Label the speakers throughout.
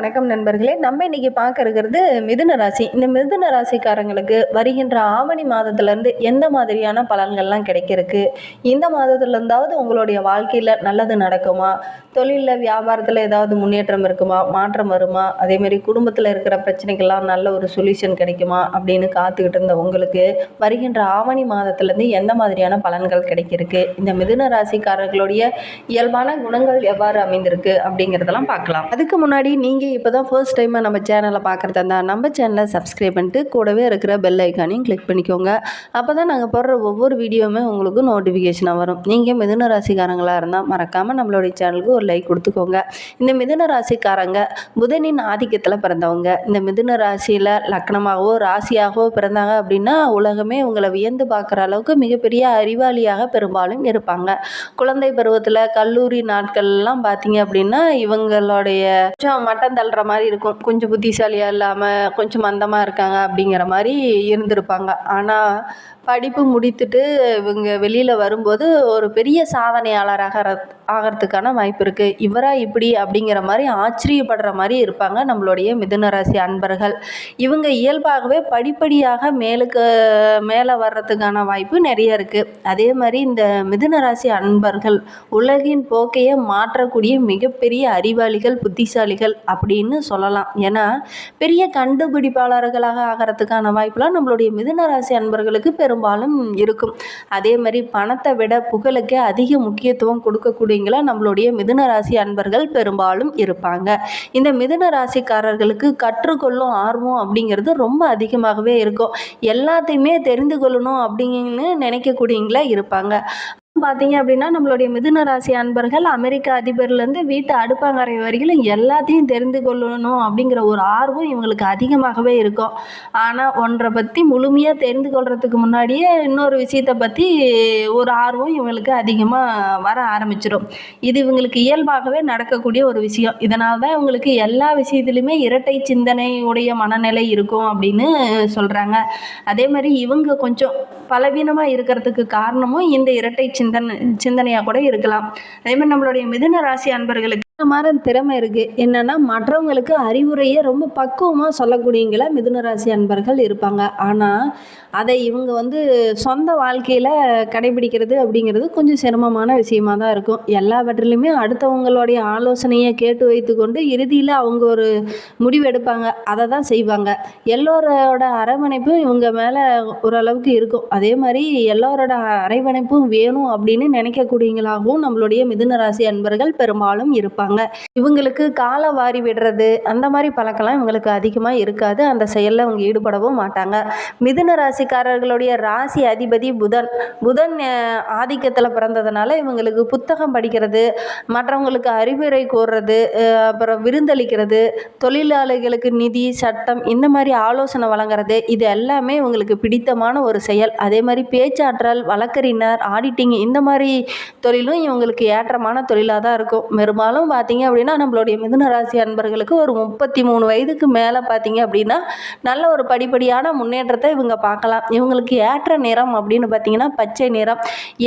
Speaker 1: வணக்கம் நண்பர்களே. நம்ம இன்னைக்கு பார்க்க இருக்கிறது மிதுன ராசி. இந்த மிதுன ராசிக்காரங்களுக்கு வருகின்ற ஆவணி மாதத்துலேருந்து எந்த மாதிரியான பலன்கள்லாம் கிடைக்கிறதுக்கு? இந்த மாதத்துலேருந்தாவது உங்களுடைய வாழ்க்கையில் நல்லது நடக்குமா? தொழிலில் வியாபாரத்தில் ஏதாவது முன்னேற்றம் இருக்குமா? மாற்றம் வருமா? அதேமாரி குடும்பத்தில் இருக்கிற பிரச்சனைகள்லாம் நல்ல ஒரு சொல்யூஷன் கிடைக்குமா? அப்படின்னு காத்துக்கிட்டு இருந்த உங்களுக்கு வருகின்ற ஆவணி மாதத்துலேருந்து எந்த மாதிரியான பலன்கள் கிடைக்கிறதுக்கு? இந்த மிதுன ராசிக்காரர்களுடைய இயல்பான குணங்கள் எவ்வாறு அமைந்திருக்கு அப்படிங்கிறதெல்லாம் பார்க்கலாம். அதுக்கு முன்னாடி நீங்கள் இப்போ தான் ஃபர்ஸ்ட் டைமாக நம்ம சேனலை பார்க்குறதா இருந்தால் நம்ம சேனலை சப்ஸ்கிரைப் பண்ணிட்டு கூடவே இருக்கிற பெல் ஐக்கானையும் கிளிக் பண்ணிக்கோங்க. அப்போ தான் நாங்கள் போடுற ஒவ்வொரு வீடியோவுமே உங்களுக்கு நோட்டிஃபிகேஷனாக வரும். நீங்கள் மிதுன ராசிக்காரங்களாக இருந்தால் மறக்காமல் நம்மளுடைய சேனலுக்கு ஒரு லைக் கொடுத்துக்கோங்க. இந்த மிதுன ராசிக்காரங்க புதனின் ஆதிக்கத்தில் பிறந்தவங்க. இந்த மிதுன ராசியில் லக்னமாகவோ ராசியாகவோ பிறந்தாங்க அப்படின்னா உலகமே உங்களை வியந்து பார்க்குற அளவுக்கு மிகப்பெரிய அறிவாளியாக பெரும்பாலும் இருப்பாங்க. குழந்தை பருவத்தில் கல்லூரி நாட்கள்லாம் பார்த்தீங்க அப்படின்னா இவங்களுடைய கொஞ்சம் மட்டம் தள்ளுற மாதிரி இருக்கும். கொஞ்சம் புத்திசாலியாக இல்லாமல் கொஞ்சம் மந்தமாக இருக்காங்க அப்படிங்கிற மாதிரி இருந்திருப்பாங்க. ஆனால் படிப்பு முடித்துட்டு இவங்க வெளியில் வரும்போது ஒரு பெரிய சாதனையாளராக ஆகிறதுக்கான வாய்ப்பு இருக்குது இவரா இப்படி அப்படிங்கிற மாதிரி ஆச்சரியப்படுற மாதிரி இருப்பாங்க நம்மளுடைய மிதுனராசி அன்பர்கள். இவங்க இயல்பாகவே படிப்படியாக மேலுக்கு மேலே வர்றதுக்கான வாய்ப்பு நிறைய இருக்குது அதே மாதிரி இந்த மிதுனராசி அன்பர்கள் உலகின் போக்கையே மாற்றக்கூடிய மிகப்பெரிய அறிவாளிகள் புத்திசாலிகள் அப்படின்னு சொல்லலாம். ஏன்னா பெரிய கண்டுபிடிப்பாளர்களாக ஆகிறதுக்கான வாய்ப்புலாம் நம்மளுடைய மிதுனராசி அன்பர்களுக்கு பெரு பெரும்பாலும் இருக்கும். அதே மாதிரி பணத்தை விட புகழுக்கே அதிக முக்கியத்துவம் கொடுக்கக்கூடியங்களா நம்மளுடைய மிதுன ராசி அன்பர்கள் பெரும்பாலும் இருப்பாங்க. இந்த மிதுன ராசிக்காரர்களுக்கு கற்றுக்கொள்ளும் ஆர்வம் அப்படிங்கிறது ரொம்ப அதிகமாகவே இருக்கும். எல்லாத்தையுமே தெரிந்து கொள்ளணும் அப்படின்னு நினைக்கக்கூடியங்களா இருப்பாங்க. பார்த்தீங்க அப்படின்னா நம்மளுடைய மிதுன ராசி அன்பர்கள் அமெரிக்க அதிபர்லேருந்து வீட்டு அடுப்பாங்கரை வரைக்கும் எல்லாத்தையும் தெரிந்து கொள்ளணும் அப்படிங்கிற ஒரு ஆர்வம் இவங்களுக்கு அதிகமாகவே இருக்கும். ஆனால் ஒன்றை பற்றி முழுமையாக தெரிந்து கொள்றதுக்கு முன்னாடியே இன்னொரு விஷயத்தை பற்றி ஒரு ஆர்வம் இவங்களுக்கு அதிகமாக வர ஆரம்பிச்சிடும் இது இவங்களுக்கு இயல்பாகவே நடக்கக்கூடிய ஒரு விஷயம். இதனால தான் இவங்களுக்கு எல்லா விஷயத்துலையுமே இரட்டை சிந்தனையுடைய மனநிலை இருக்கும் அப்படின்னு சொல்கிறாங்க அதே மாதிரி இவங்க கொஞ்சம் பலவீனமாக இருக்கிறதுக்கு காரணமும் இந்த இரட்டை சிந்தனை சிந்தனையாக கூட இருக்கலாம். அதே மாதிரி நம்மளுடைய மிதுன ராசி அன்பர்களுக்கு மாதிரி திறமை இருக்குது என்னென்னா மற்றவங்களுக்கு அறிவுரையை ரொம்ப பக்குவமாக சொல்லக்கூடியங்கள மிதுனராசி அன்பர்கள் இருப்பாங்க. ஆனால் அதை இவங்க வந்து சொந்த வாழ்க்கையில் கடைபிடிக்கிறது அப்படிங்கிறது கொஞ்சம் சிரமமான விஷயமாக தான் இருக்கும். எல்லாவற்றிலுமே அடுத்தவங்களுடைய ஆலோசனையை கேட்டு வைத்துக்கொண்டு இறுதியில் அவங்க ஒரு முடிவு எடுப்பாங்க. அதை தான் செய்வாங்க. எல்லோரோட அரவணைப்பும் இவங்க மேலே ஓரளவுக்கு இருக்கும். அதே மாதிரி எல்லோரோட அரவணைப்பும் வேணும் அப்படின்னு நினைக்கக்கூடியவங்களாகவும் நம்மளுடைய மிதுனராசி அன்பர்கள் பெரும்பாலும் இருப்பாங்க. இவங்களுக்கு காலை வாரி விடுறது அந்த மாதிரி பழக்கம்லாம் இவங்களுக்கு அதிகமாக இருக்காது. அந்த செயலில் அவங்க ஈடுபடவும் மாட்டாங்க. மிதுன ராசிக்காரர்களுடைய ராசி அதிபதி புதன். புதன் ஆதிக்கத்தில் பிறந்ததுனால இவங்களுக்கு புத்தகம் படிக்கிறது மற்றவங்களுக்கு அறிவுரை கூறுறது அப்புறம் விருந்தளிக்கிறது தொழிலாளிகளுக்கு நிதி சட்டம் இந்த மாதிரி ஆலோசனை வழங்குறது இது எல்லாமே இவங்களுக்கு பிடித்தமான ஒரு செயல். அதே மாதிரி பேச்சாற்றல் வழக்கறிஞர் ஆடிட்டிங் இந்த மாதிரி தொழிலும் இவங்களுக்கு ஏற்றமான தொழிலாக தான் இருக்கும். பெரும்பாலும் பார்த்தீங்க அப்படின்னா நம்மளுடைய மிதுனராசி அன்பர்களுக்கு ஒரு முப்பத்தி மூணு வயதுக்கு மேலே பார்த்தீங்க அப்படின்னா நல்ல ஒரு படிப்படியான முன்னேற்றத்தை இவங்க பார்க்கலாம். இவங்களுக்கு ஏற்ற நிறம் அப்படின்னு பார்த்தீங்கன்னா பச்சை நிறம்.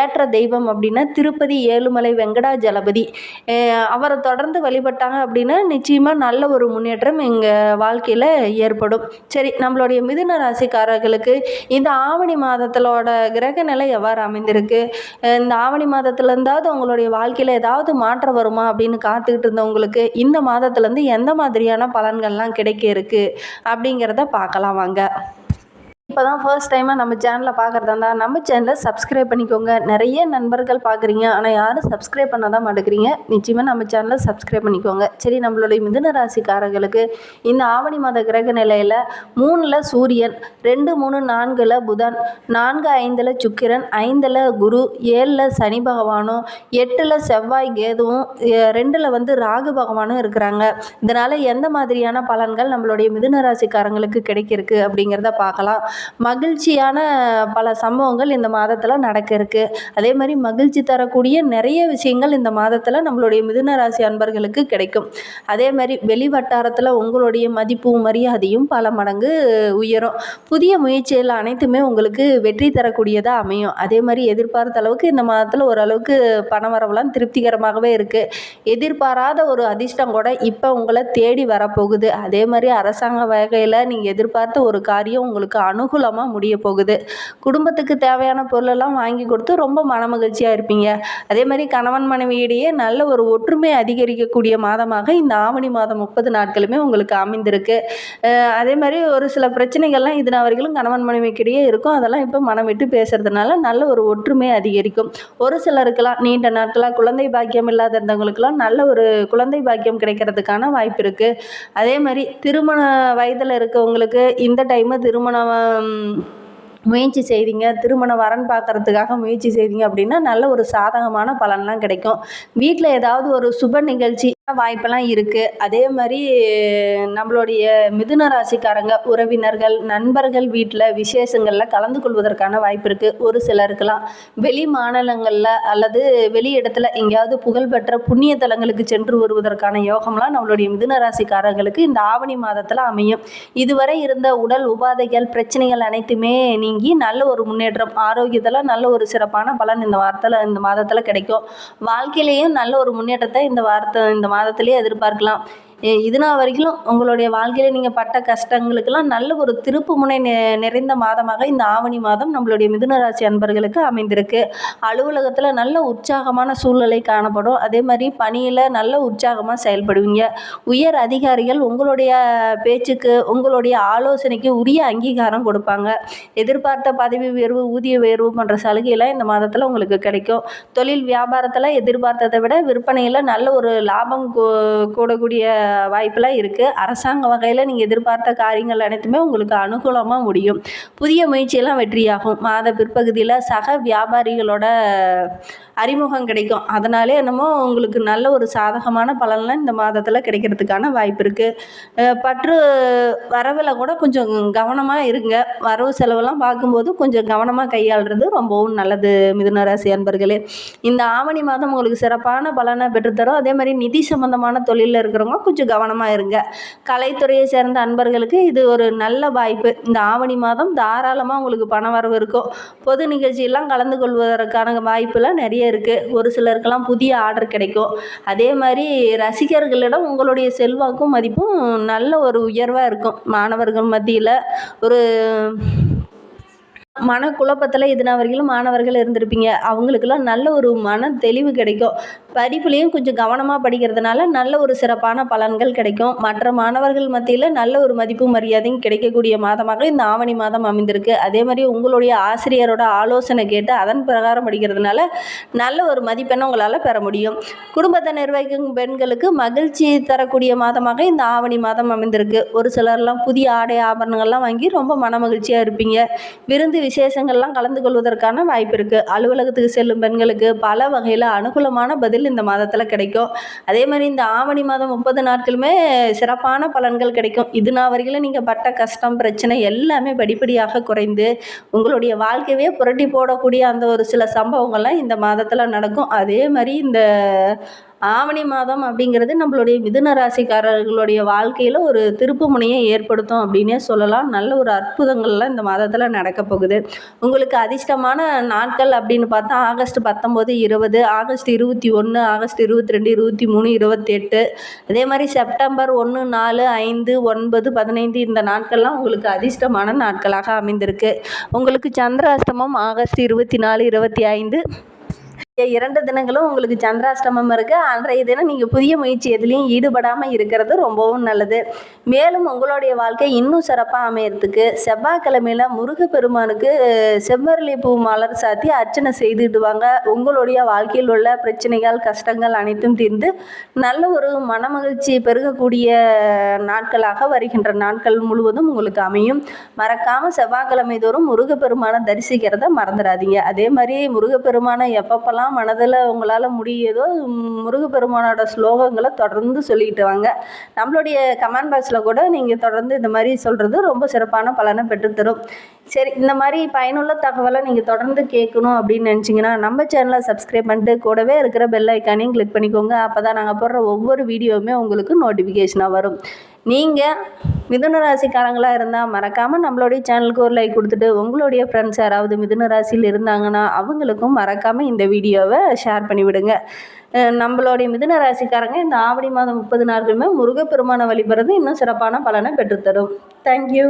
Speaker 1: ஏற்ற தெய்வம் அப்படின்னா திருப்பதி ஏழுமலை வெங்கடாஜலபதி ஜலபதி. அவரை தொடர்ந்து வழிபட்டாங்க அப்படின்னா நிச்சயமாக நல்ல ஒரு முன்னேற்றம் எங்கள் வாழ்க்கையில் ஏற்படும். சரி நம்மளுடைய மிதுன ராசிக்காரர்களுக்கு இந்த ஆவணி மாதத்திலோட கிரக நிலை எவ்வாறு அமைந்திருக்கு? இந்த ஆவணி மாதத்துலேருந்தாவது உங்களுடைய வாழ்க்கையில் ஏதாவது மாற்றம் வருமா அப்படின்னு காத்துக்கிட்டு இருந்தவங்களுக்கு இந்த மாதத்துலேருந்து எந்த மாதிரியான பலன்கள்லாம் கிடைக்க இருக்கு அப்படிங்கிறத பார்க்கலாம் வாங்க. இப்போ தான் ஃபர்ஸ்ட் டைமாக நம்ம சேனலை பார்க்குறதா இருந்தால் நம்ம சேனலை சப்ஸ்கிரைப் பண்ணிக்கோங்க. நிறைய நண்பர்கள் பார்க்குறீங்க ஆனால் யாரும் சப்ஸ்கிரைப் பண்ண தான் மாட்டேங்கிறீங்க. நிச்சயமாக நம்ம சேனலை சப்ஸ்கிரைப் பண்ணிக்கோங்க. சரி நம்மளுடைய மிதுன ராசிக்காரர்களுக்கு இந்த ஆவணி மாத கிரக நிலையில் மூணில் சூரியன் ரெண்டு மூணு நான்கில் புதன் நான்கு ஐந்தில் சுக்கிரன் ஐந்தில் குரு ஏழில் சனி பகவானும் எட்டில் செவ்வாய் கேதுவும் ரெண்டில் வந்து ராகு பகவானும் இருக்கிறாங்க. இதனால் எந்த மாதிரியான பலன்கள் நம்மளுடைய மிதுன ராசிக்காரங்களுக்கு கிடைக்கிருக்கு அப்படிங்கிறத பார்க்கலாம். மகிழ்ச்சியான பல சம்பவங்கள் இந்த மாதத்தில் நடக்க இருக்குது அதே மாதிரி மகிழ்ச்சி தரக்கூடிய நிறைய விஷயங்கள் இந்த மாதத்தில் நம்மளுடைய மிதுன ராசி அன்பர்களுக்கு கிடைக்கும். அதே மாதிரி வெளி வட்டாரத்தில் உங்களுடைய மதிப்பு மரியாதையும் பல மடங்கு உயரும். புதிய முயற்சிகள் அனைத்துமே உங்களுக்கு வெற்றி தரக்கூடியதாக அமையும். அதே மாதிரி எதிர்பார்த்த அளவுக்கு இந்த மாதத்தில் ஓரளவுக்கு பண வரவெல்லாம் திருப்திகரமாகவே இருக்குது எதிர்பாராத ஒரு அதிர்ஷ்டம் கூட இப்போ உங்களை தேடி வரப்போகுது. அதே மாதிரி அரசாங்க வகையில் நீங்கள் எதிர்பார்த்த ஒரு காரியம் உங்களுக்கு அனுகூலமாக முடிய போகுது. குடும்பத்துக்கு தேவையான பொருளெல்லாம் வாங்கி கொடுத்து ரொம்ப மனமகிழ்ச்சியாக இருப்பீங்க. அதே மாதிரி கணவன் மனைவியிடையே நல்ல ஒரு ஒற்றுமை அதிகரிக்கக்கூடிய மாதமாக இந்த ஆவணி மாதம் முப்பது நாட்களுமே உங்களுக்கு அமைந்திருக்கு. அதே மாதிரி ஒரு சில பிரச்சனைகள்லாம் இது வரைக்கும் கணவன் மனைவிக்கிடையே இருக்கும். அதெல்லாம் இப்போ மனம் விட்டு பேசுறதுனால நல்ல ஒரு ஒற்றுமை அதிகரிக்கும். ஒரு சிலருக்கெல்லாம் நீண்ட நாட்களாக குழந்தை பாக்கியம் இல்லாத இருந்தவங்களுக்கெல்லாம் நல்ல ஒரு குழந்தை பாக்கியம் கிடைக்கிறதுக்கான வாய்ப்பு இருக்குது அதே மாதிரி திருமண வயதில் இருக்கவங்களுக்கு இந்த டைமு திருமணம் முயற்சி செய்தீங்க திருமண வரன் பார்க்கறதுக்காக முயற்சி செய்தீங்க அப்படின்னா நல்ல ஒரு சாதகமான பலன்லாம் கிடைக்கும். வீட்டில் ஏதாவது ஒரு சுப நிகழ்ச்சி வாய்ப்பெல்லாம் இருக்குது அதே மாதிரி நம்மளுடைய மிதுன ராசிக்காரங்க உறவினர்கள் நண்பர்கள் வீட்டில் விசேஷங்களில் கலந்து கொள்வதற்கான வாய்ப்பு இருக்குது ஒரு சிலருக்கெல்லாம் வெளி மாநிலங்களில் அல்லது வெளி இடத்துல எங்கேயாவது புகழ்பெற்ற புண்ணிய தலங்களுக்கு சென்று வருவதற்கான யோகம்லாம் நம்மளுடைய மிதுன ராசிக்காரர்களுக்கு இந்த ஆவணி மாதத்தில் அமையும். இதுவரை இருந்த உடல் உபாதைகள் பிரச்சனைகள் அனைத்துமே நீங்கி நல்ல ஒரு முன்னேற்றம் ஆரோக்கியத்தில் நல்ல ஒரு சிறப்பான பலன் இந்த வாரத்தில் இந்த மாதத்தில் கிடைக்கும். வாழ்க்கையிலையும் நல்ல ஒரு முன்னேற்றத்தை இந்த வாரத்தை இந்த மாதத்திலேயே எதிர்பார்க்கலாம். இதுனா வரைக்கும் உங்களுடைய வாழ்க்கையில் நீங்கள் பட்ட கஷ்டங்களுக்கெல்லாம் நல்ல ஒரு திருப்பு முனை நெ நிறைந்த மாதமாக இந்த ஆவணி மாதம் நம்மளுடைய மிதுனராசி அன்பர்களுக்கு அமைந்திருக்கு. அலுவலகத்தில் நல்ல உற்சாகமான சூழ்நிலை காணப்படும். அதே மாதிரி பணியில் நல்ல உற்சாகமாக செயல்படுவீங்க. உயர் அதிகாரிகள் உங்களுடைய பேச்சுக்கு உங்களுடைய ஆலோசனைக்கு உரிய அங்கீகாரம் கொடுப்பாங்க. எதிர்பார்த்த பதவி உயர்வு ஊதிய உயர்வு போன்ற சலுகையெல்லாம் இந்த மாதத்தில் உங்களுக்கு கிடைக்கும். தொழில் வியாபாரத்தில் எதிர்பார்த்ததை விட விற்பனையில் நல்ல ஒரு லாபம் கூடக்கூடிய வாய்ப்பெல்லாம் இருக்குது அரசாங்க வகையில் நீங்கள் எதிர்பார்த்த காரியங்கள் அனைத்துமே உங்களுக்கு அனுகூலமாக முடியும். புதிய முயற்சியெல்லாம் வெற்றியாகும். மாத பிற்பகுதியில் சக வியாபாரிகளோட அறிமுகம் கிடைக்கும். அதனாலே என்னமோ உங்களுக்கு நல்ல ஒரு சாதகமான பலன்லாம் இந்த மாதத்தில் கிடைக்கிறதுக்கான வாய்ப்பு இருக்குது பற்று வரவில் கூட கொஞ்சம் கவனமாக இருங்க. வரவு செலவெல்லாம் பார்க்கும்போது கொஞ்சம் கவனமாக கையாளுறது ரொம்பவும் நல்லது மிதுன ராசி அன்பர்களே. இந்த ஆவணி மாதம் உங்களுக்கு சிறப்பான பலனை பெற்றுத்தரும். அதே மாதிரி நிதி சம்பந்தமான தொழிலில் இருக்கிறவங்க கொஞ்சம் கொஞ்சம் கவனமாக இருங்க. கலைத்துறையை சேர்ந்த அன்பர்களுக்கு இது ஒரு நல்ல வாய்ப்பு. இந்த ஆவணி மாதம் தாராளமாக உங்களுக்கு பண வரவு இருக்கும். பொது நிகழ்ச்சியெல்லாம் கலந்து கொள்வதற்கான வாய்ப்புலாம் நிறைய இருக்குது ஒரு சிலருக்கெல்லாம் புதிய ஆர்டர் கிடைக்கும். அதே மாதிரி ரசிகர்களிடம் உங்களுடைய செல்வாக்கும் மதிப்பும் நல்ல ஒரு உயர்வாக இருக்கும். மாணவர்கள் மத்தியில் ஒரு மனக்குழப்பத்தில் இதுனா வரைக்கும் மாணவர்கள் இருந்திருப்பீங்க. அவங்களுக்கெல்லாம் நல்ல ஒரு மன தெளிவு கிடைக்கும். படிப்புலேயும் கொஞ்சம் கவனமாக படிக்கிறதுனால நல்ல ஒரு சிறப்பான பலன்கள் கிடைக்கும். மற்ற மாணவர்கள் மத்தியில் நல்ல ஒரு மதிப்பு மரியாதையும் கிடைக்கக்கூடிய மாதமாக இந்த ஆவணி மாதம் அமைந்திருக்கு. அதே மாதிரி உங்களுடைய ஆசிரியரோட ஆலோசனை கேட்டு அதன் பிரகாரம் படிக்கிறதுனால நல்ல ஒரு மதிப்பெண்ணை உங்களால் பெற முடியும். குடும்பத்தை நிர்வகிக்கும் பெண்களுக்கு மகிழ்ச்சி தரக்கூடிய மாதமாக இந்த ஆவணி மாதம் அமைந்திருக்கு. ஒரு சிலர்லாம் புதிய ஆடை ஆபரணங்கள்லாம் வாங்கி ரொம்ப மன மகிழ்ச்சியாக இருப்பீங்க. விருந்து விசேஷங்கள்லாம் கலந்து கொள்வதற்கான வாய்ப்பு இருக்குது அலுவலகத்துக்கு செல்லும் பெண்களுக்கு பல வகையில் அனுகூலமான பதில் இந்த மாதத்தில் கிடைக்கும். அதே மாதிரி இந்த ஆவணி மாதம் முப்பது நாட்களுமே சிறப்பான பலன்கள் கிடைக்கும். இது நாள் வரையிலும் நீங்கள் பட்ட கஷ்டம் பிரச்சனை எல்லாமே படிப்படியாக குறைந்து உங்களுடைய வாழ்க்கையவே புரட்டி போடக்கூடிய அந்த ஒரு சில சம்பவங்கள்லாம் இந்த மாதத்தில் நடக்கும். அதே மாதிரி இந்த ஆவணி மாதம் அப்படிங்கிறது நம்மளுடைய மிதுன ராசிக்காரர்களுடைய வாழ்க்கையில் ஒரு திருப்பு முனையை ஏற்படுத்தும் அப்படின்னே சொல்லலாம். நல்ல ஒரு அற்புதங்கள்லாம் இந்த மாதத்தில் நடக்க போகுது. உங்களுக்கு அதிர்ஷ்டமான நாட்கள் அப்படின்னு பார்த்தா ஆகஸ்ட் பத்தொம்போது இருபது ஆகஸ்ட் இருபத்தி ஒன்று ஆகஸ்ட் இருபத்தி ரெண்டு இருபத்தி மூணு இருபத்தெட்டு அதே மாதிரி செப்டம்பர் ஒன்று நாலு ஐந்து ஒன்பது பதினைந்து இந்த நாட்கள்லாம் உங்களுக்கு அதிர்ஷ்டமான நாட்களாக அமைந்திருக்கு. உங்களுக்கு சந்திராஷ்டமம் ஆகஸ்ட் இருபத்தி நாலு இருபத்தி ஐந்து இரண்டு தினங்களும் உங்களுக்கு சந்திராஷ்டமம் இருக்குது அன்றைய தினம் நீங்கள் புதிய முயற்சி எதுலேயும் ஈடுபடாமல் இருக்கிறது ரொம்பவும் நல்லது. மேலும் உங்களுடைய வாழ்க்கை இன்னும் சிறப்பாக அமையறதுக்கு செவ்வாய்க்கிழமையில் முருகப்பெருமானுக்கு செவ்வரளி பூ மலர் சாத்தி அர்ச்சனை செய்துடுவாங்க. உங்களுடைய வாழ்க்கையில் உள்ள பிரச்சனைகள் கஷ்டங்கள் அனைத்தும் தீர்ந்து நல்ல ஒரு மனமகிழ்ச்சி பெருகக்கூடிய நாட்களாக வருகின்ற நாட்கள் முழுவதும் உங்களுக்கு அமையும். மறக்காமல் செவ்வாய்க்கிழமை தோறும் முருகப்பெருமானை தரிசிக்கிறத மறந்துடாதீங்க. அதே மாதிரி முருகப்பெருமானை எப்பப்பெல்லாம் என்னென்னலாம் மனதில் உங்களால் முடியுதோ முருகப்பெருமானோட ஸ்லோகங்களை தொடர்ந்து சொல்லிக்கிட்டு வாங்க. நம்மளுடைய கமெண்ட் பாக்ஸில் கூட நீங்கள் தொடர்ந்து இந்த மாதிரி சொல்கிறது ரொம்ப சிறப்பான பலனை பெற்றுத்தரும். சரி இந்த மாதிரி பயனுள்ள தகவலை நீங்கள் தொடர்ந்து கேட்கணும் அப்படின்னு நினச்சிங்கன்னா நம்ம சேனலை சப்ஸ்கிரைப் பண்ணிட்டு கூடவே இருக்கிற பெல் ஐக்கானையும் கிளிக் பண்ணிக்கோங்க. அப்போ தான் நாங்கள் போடுற ஒவ்வொரு வீடியோவுமே உங்களுக்கு நோட்டிஃபிகேஷனாக வரும். நீங்கள் மிதுன ராசிக்காரங்களாக இருந்தால் மறக்காமல் நம்மளுடைய சேனலுக்கு ஒரு லைக் கொடுத்துட்டு உங்களுடைய ஃப்ரெண்ட்ஸ் யாராவது மிதுன ராசியில் இருந்தாங்கன்னா அவங்களுக்கும் மறக்காமல் இந்த வீடியோவை ஷேர் பண்ணிவிடுங்க. நம்மளுடைய மிதுன ராசிக்காரங்க இந்த ஆவணி மாதம் முப்பது நாட்களுமே முருகப்பெருமானை வழிபடுறது இன்னும் சிறப்பான பலனை பெற்றுத்தரும். தேங்க்யூ